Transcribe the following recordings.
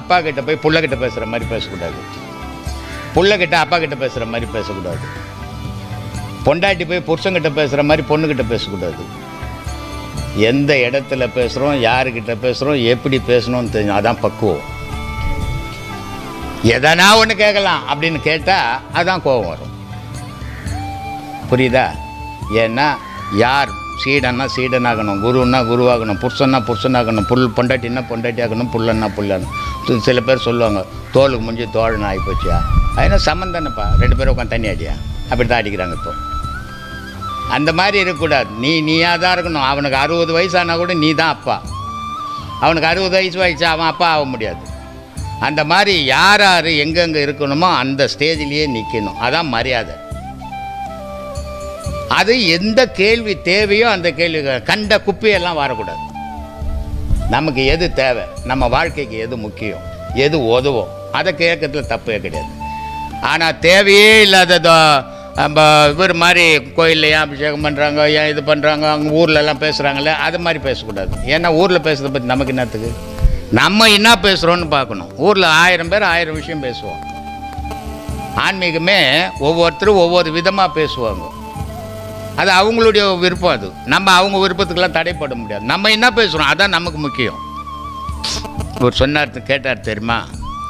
அப்பா கிட்ட போய் புள்ள கிட்ட பேசுகிற மாதிரி பேசக்கூடாது. புள்ள கிட்ட அப்பா கிட்ட பேசுகிற மாதிரி பேசக்கூடாது. பொண்டாட்டி போய் புருஷங்கிட்ட பேசுகிற மாதிரி பொண்ணுக்கிட்ட பேசக்கூடாது. எந்த இடத்துல பேசுகிறோம் யாருக்கிட்ட பேசுகிறோம் எப்படி பேசணும்னு தெரியும். அதான் பக்குவம். எதனா ஒன்று கேட்கலாம் அப்படின்னு கேட்டால் அதான் கோபம் வரும். புரியுதா? ஏன்னா யார் சீடன்னா சீடனாகணும் குருன்னா குருவாகணும் புருஷன்னா புருஷனாகணும் புல் பொண்டாட்டின்னா பொண்டாட்டி ஆகணும் புல்லன்னா. புல்லாகணும் சில பேர் சொல்லுவாங்க தோலுக்கு முடிஞ்சு தோழன் ஆகிப்போச்சியா? அதனால் சம்மந்தானப்பா ரெண்டு பேரும் உட்காந்து தண்ணி அடியா? அப்படி தான் அடிக்கிறாங்க இப்போ. அந்த மாதிரி இருக்கக்கூடாது. நீ நீயாக தான் இருக்கணும். அவனுக்கு அறுபது வயசானால் கூட நீ தான் அப்பா. அவனுக்கு அறுபது வயசு வயசு அவன் அப்பா ஆக முடியாது. அந்த மாதிரி யார் யார் எங்கெங்கே இருக்கணுமோ அந்த ஸ்டேஜ்லேயே நிற்கணும் அதான் மரியாதை. அது எந்த கேள்வி தேவையோ அந்த கேள்வி கண்ட குப்பையெல்லாம் வரக்கூடாது. நமக்கு எது தேவை? நம்ம வாழ்க்கைக்கு எது முக்கியம்? எது உதவும் அதை கேட்கறதுல தப்பே கிடையாது. ஆனால் தேவையே இல்லாததோ நம்ம இவர் மாதிரி கோயிலில் ஏன் அபிஷேகம் பண்ணுறாங்க ஏன் இது பண்ணுறாங்க அவங்க ஊர்லெல்லாம் பேசுகிறாங்களே அது மாதிரி பேசக்கூடாது. ஏன்னா ஊரில் பேசுறதை பற்றி நமக்கு என்னத்துக்கு? நம்ம என்ன பேசுகிறோன்னு பார்க்கணும். ஊரில் ஆயிரம் பேர் ஆயிரம் விஷயம் பேசுவோம் ஆன்மீகமே ஒவ்வொருத்தரும் ஒவ்வொரு விதமாக பேசுவாங்க. அது அவங்களுடைய விருப்பம் அது. நம்ம அவங்க விருப்பத்துக்கெல்லாம் தடைப்பட முடியாது. நம்ம என்ன பேசுகிறோம் அதான் நமக்கு முக்கியம். இவர் சொன்னார் கேட்டார் தெரியுமா?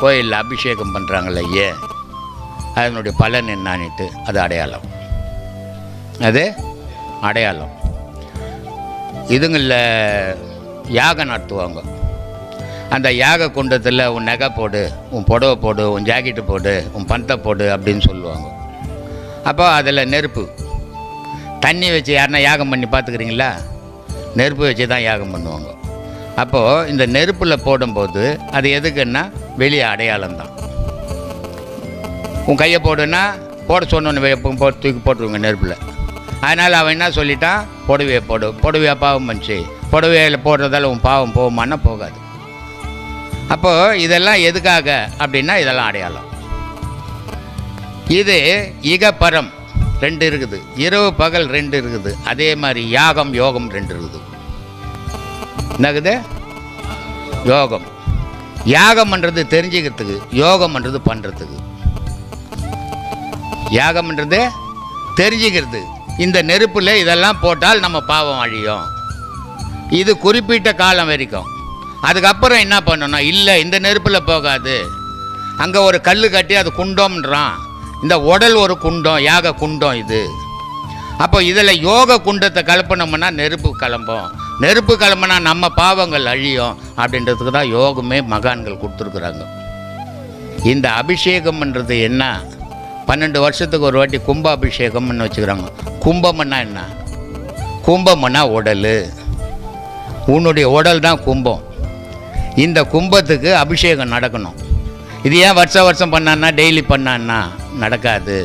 கோயிலில் அபிஷேகம் பண்ணுறாங்கல்ல ஏன் அதனுடைய பலன் என்னான்ட்டு அது அடையாளம். அது அடையாளம். இதுங்களில் யாகம் நடத்துவாங்க. அந்த யாக குண்டத்தில் உன் நகை போடு உன் புடவை போடு உன் ஜாக்கெட்டு போடு உன் பந்தை போடு அப்படின்னு சொல்லுவாங்க. அப்போ அதில் நெருப்பு. தண்ணி வச்சு யாருன்னா யாகம் பண்ணி பார்த்துக்கிறீங்களா? நெருப்பு வச்சு தான் யாகம் பண்ணுவாங்க. அப்போது இந்த நெருப்பில் போடும்போது அது எதுக்குன்னா வெளியே அடையாளம் தான். உன் கையை போடுன்னா போட சொன்னோன்னு எப்போ போட்டு தூக்கி போட்டுருங்க நெருப்பில். அதனால் அவன் என்ன சொல்லிட்டான்? புடவையை போடு. புடவையா பாவம் பண்ணுச்சு. புடவையில் போடுறதால உன் பாவம் போகுமான்னா போகாது. அப்போது இதெல்லாம் எதுக்காக அப்படின்னா இதெல்லாம் அடையாளம். இது இகப்பரம். ரெண்டு இருக்குது. இரவு பகல் ரெண்டு இருக்குது. அதே மாதிரி யாகம் யோகம் ரெண்டு இருக்குது. என்னக்குது யோகம். யாகம்ன்றது தெரிஞ்சுக்கிறதுக்கு யோகம்ன்றது பண்ணுறதுக்கு யாகம்ன்றது தெரிஞ்சுக்கிறது. இந்த நெருப்பில் இதெல்லாம் போட்டால் நம்ம பாவம் அழியும். இது குறிப்பிட்ட காலம் வரைக்கும். அதுக்கப்புறம் என்ன பண்ணணும்? இல்லை இந்த நெருப்பில் போகாது. அங்கே ஒரு கல் கட்டி அது குண்டோம்ன்றான். இந்த உடல் ஒரு குண்டம் யாக குண்டம் இது. அப்போ இதில் யோக குண்டத்தை கலப்பினோம்னா நெருப்பு கிளம்பும் நெருப்பு கிளம்புனா நம்ம பாவங்கள் அழியும் அப்படின்றதுக்கு தான் யோகமே மகான்கள் கொடுத்துருக்குறாங்க. இந்த அபிஷேகம்ன்றது என்ன? பன்னெண்டு வருஷத்துக்கு ஒரு வாட்டி கும்ப அபிஷேகம்னு வச்சுக்கிறாங்க. கும்பம்னா என்ன? கும்பம்னா உடல். உன்னுடைய உடல் தான் கும்பம். இந்த கும்பத்துக்கு அபிஷேகம் நடக்கணும். இது ஏன் வருஷம் வருஷம் பண்ணான்னா டெய்லி பண்ணான்னா? நடக்காது.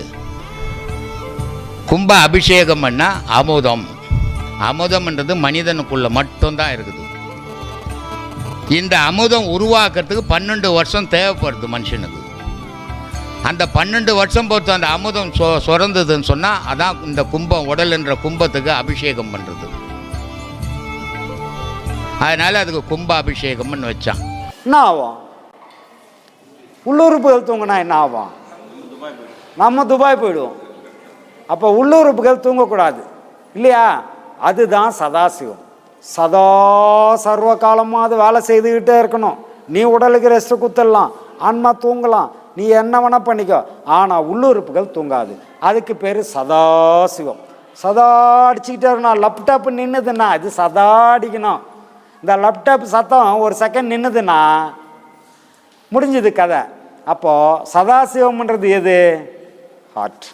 கும்ப அபிஷேகம் பண்ணா அமுதம் அமுதம்ன்றது மனிதனுக்குள்ள மட்டும்தான் இருக்குது. இந்த அமுதம் உருவாக்குறதுக்கு பன்னெண்டு வருஷம் தேவைப்படுது மனுஷனுக்கு. அந்த பன்னெண்டு வருஷம் பொறுத்து அந்த அமுதம் சொ சுரந்ததுன்னு சொன்னால் அதான் இந்த கும்பம் உடல் என்ற கும்பத்துக்கு அபிஷேகம் பண்ணுறது அதனால் அதுக்கு கும்ப அபிஷேகம்னு வச்சான். என்ன ஆகும்? உள்ளுறுப்புகள் தூங்கினா என்ன ஆகும்? நம்ம துபாய் போயிடுவோம். அப்போ உள்ளுறுப்புகள் தூங்கக்கூடாது. இல்லையா? அதுதான் சதாசிவம். சதா சர்வ காலமும் அது வேலை செய்துக்கிட்டே இருக்கணும். நீ உடலுக்கு ரெஸ்ட் குத்தரலாம். ஆன்மா தூங்கலாம். நீ என்ன வேணால் பண்ணிக்கோ. ஆனால் உள்ளுறுப்புகள் தூங்காது. அதுக்கு பேர் சதாசிவம். சதா அடிச்சுக்கிட்டே இருக்கணும். லேப்டாப் நின்றுதுன்னா இது சதா அடிக்கணும். இந்த லேப்டாப் சத்தம் ஒரு செகண்ட் நின்றுதுன்னா முடிஞ்சது கதை. அப்போது சதாசிவம்ன்றது எது? ஹார்ட்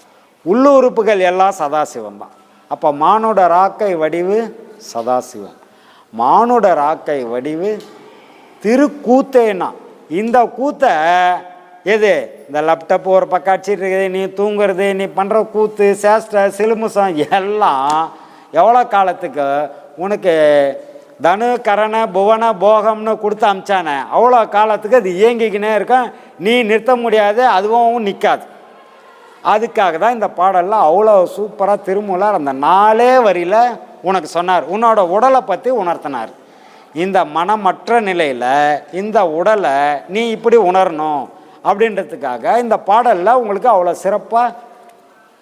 உள்ளுறுப்புகள் எல்லாம் சதாசிவம் தான் அப்போ மானோட ராக்கை வடிவு சதாசிவம். மானுட ராக்கை வடிவு திருக்கூத்தேனா இந்த கூத்தை எது? இந்த லேப்டாப் ஒரு பக்கம் அடிச்சிட்டு இருக்குது நீ தூங்குறது நீ பண்ணுற கூத்து சேஷ்ட சிலுமுசம் எல்லாம் எவ்வளோ காலத்துக்கு உனக்கு தனு கரண புவன போகம்னு கொடுத்து அமிச்சானே. அவ்வளோ காலத்துக்கு அது இயங்கிக்கினே இருக்கும். நீ நிறுத்த முடியாது அதுவும் நிற்காது அதுக்காக தான் இந்த பாடலில் அவ்வளோ சூப்பராக திருமூலர் அந்த நாலே வரியில் உனக்கு சொன்னார். உன்னோட உடலை பற்றி உணர்த்தினார். இந்த மனமற்ற நிலையில் இந்த உடலை நீ இப்படி உணரணும் அப்படின்றதுக்காக இந்த பாடலில் உங்களுக்கு அவ்வளோ சிறப்பாக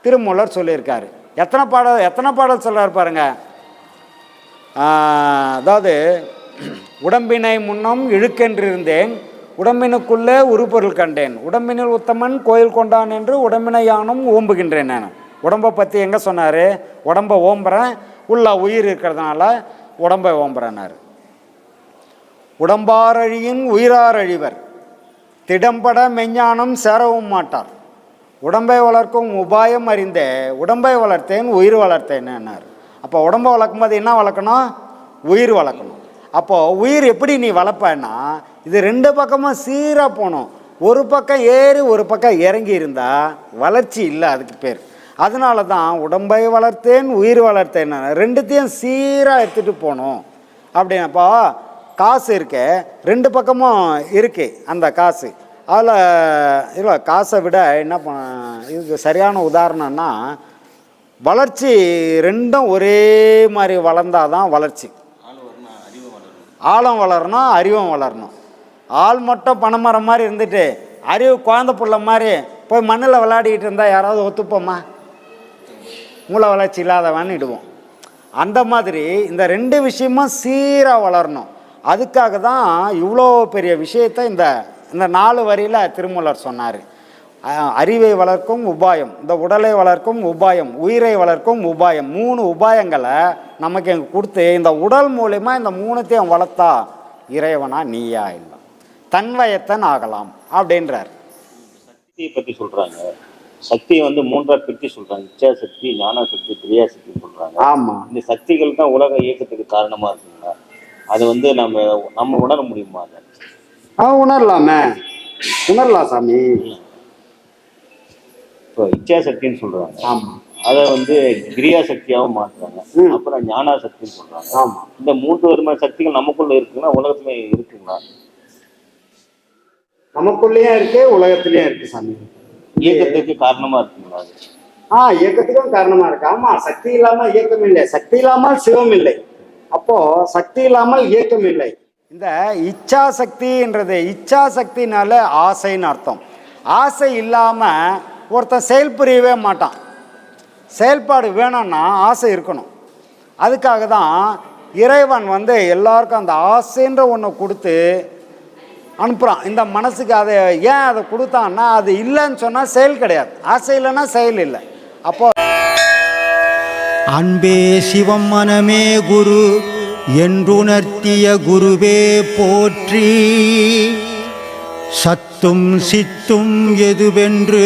திருமூலர் சொல்லியிருக்காரு. எத்தனை பாடல் எத்தனை பாடல் சொல்கிறார் பாருங்கள் அதாவது உடம்பினை முன்னம் இழுக்கென்றிருந்தேன். உடம்பினுக்குள்ளே உருப்பொருள் கண்டேன். உடம்பினில் உத்தமன் கோயில் கொண்டான் என்று உடம்பினை யானும் ஓம்புகின்றேன் நான். உடம்பை பற்றி எங்கே சொன்னார்? உடம்பை ஓம்புறேன். உள்ள உயிர் இருக்கிறதுனால உடம்பை ஓம்புறேன்னாரு உடம்பாரழியின் உயிராரழிவர். திடம்பட மெஞ்ஞானம் சேரவும் மாட்டார். உடம்பை வளர்க்கும் உபாயம் அறிந்தே உடம்பை வளர்த்தேன் உயிர் வளர்த்தேன் என்னார் அப்போ உடம்பை வளர்க்கும் போது என்ன வளர்க்கணும்? உயிர் வளர்க்கணும். அப்போது உயிர் எப்படி நீ வளர்ப்பேன்னா இது ரெண்டு பக்கமும் சீராக போகணும். ஒரு பக்கம் ஏறி ஒரு பக்கம் இறங்கி இருந்தால் வளர்ச்சி இல்லை அதுக்கு பேர். அதனால தான் உடம்பை வளர்த்தேன் உயிர் வளர்த்தேன். ரெண்டுத்தையும் சீராக எடுத்துகிட்டு போகணும். அப்படின்னப்போ காசு இருக்கு. ரெண்டு பக்கமும் இருக்கு அந்த காசு. அதில் இல்லை காசை விட என்ன பண்ண இதுக்கு சரியான உதாரணம்னா வளர்ச்சி ரெண்டும் ஒரே மாதிரி வளர்ந்தாதான் வளர்ச்சி. ஆழம் வளரணும் அறிவும் வளரணும். ஆள் மட்டும் பணமரம் மாதிரி இருந்துட்டு அறிவு குழந்த பிள்ளை மாதிரி போய் மண்ணில் விளையாடிக்கிட்டு இருந்தால் யாராவது ஒத்துப்போமா? மூளை வளர்ச்சி இல்லாதவன்னு இடுவோம். அந்த மாதிரி இந்த ரெண்டு விஷயமும் சீராக வளரணும். அதுக்காக தான் இவ்வளோ பெரிய விஷயத்தை இந்த இந்த நாலு வரியில் திருமூலர் சொன்னார். அறிவை வளர்க்கும் உபாயம் இந்த உடலை வளர்க்கும் உபாயம் உயிரை வளர்க்கும் உபாயம் மூணு உபாயங்களை நமக்கு இங்கே கொடுத்து இந்த உடல் மூலிமா இந்த மூணுத்தையும் வளர்த்தா இறைவனா நீயா இல்லை. தன்வயத்தன் ஆகலாம் அப்படின்றார். சக்தியை பத்தி சொல்றாங்க. சக்தியை வந்து மூன்றா பிரித்து சொல்றாங்க. இச்சா சக்தி ஞான சக்தி கிரியா சக்தி சொல்றாங்க. ஆமாம் இந்த சக்திகள் தான் உலக இயக்கத்துக்கு காரணமா இருக்குங்க. அது வந்து நம்ம நம்ம உணர முடியுமா அதை? ஆ உணரலாமே. உணரலாம் சாமி. இப்போ இச்சா சக்தின்னு சொல்றாங்க. ஆமாம் அதை வந்து கிரியா சக்தியாகவும் மாற்றுறாங்க. அப்புறம் ஞானா சக்தின்னு சொல்றாங்க. ஆமாம் இந்த மூன்று விதமான சக்திகள் நமக்குள்ள இருக்குன்னா உலகத்துல இருக்குங்களா? நமக்குள்ளேயும் இருக்கு உலகத்திலயும் இருக்கு சாமி. இயக்கத்துக்கு காரணமா இருக்குங்களா ஆ இயக்கத்துக்கும் காரணமா இருக்கு. ஆமா சக்தி இல்லாமல் இயக்கம் இல்லை. சக்தி இல்லாமல் சிவம் இல்லை. அப்போ சக்தி இல்லாமல் இயக்கம் இல்லை. இந்த இச்சா சக்தின்றது இச்சா சக்தினால ஆசைன்னு அர்த்தம். ஆசை இல்லாம ஒருத்தன் செயல் புரியவே மாட்டான். செயல்பாடு வேணும்னா ஆசை இருக்கணும். அதுக்காக தான் இறைவன் வந்து எல்லாருக்கும் அந்த ஆசைன்ற ஒன்று கொடுத்து அனுப்புகிறான் இந்த மனசுக்கு அதை ஏன் அதை கொடுத்தான்னா அது இல்லைன்னு சொன்னால் செயல் கிடையாது. ஆசை இல்லைன்னா செயல் இல்லை. அப்போ அன்பே சிவம் மனமே குரு என்றுணர்த்திய குருவே போற்றி. சத்தும் சித்தும் எதுவென்று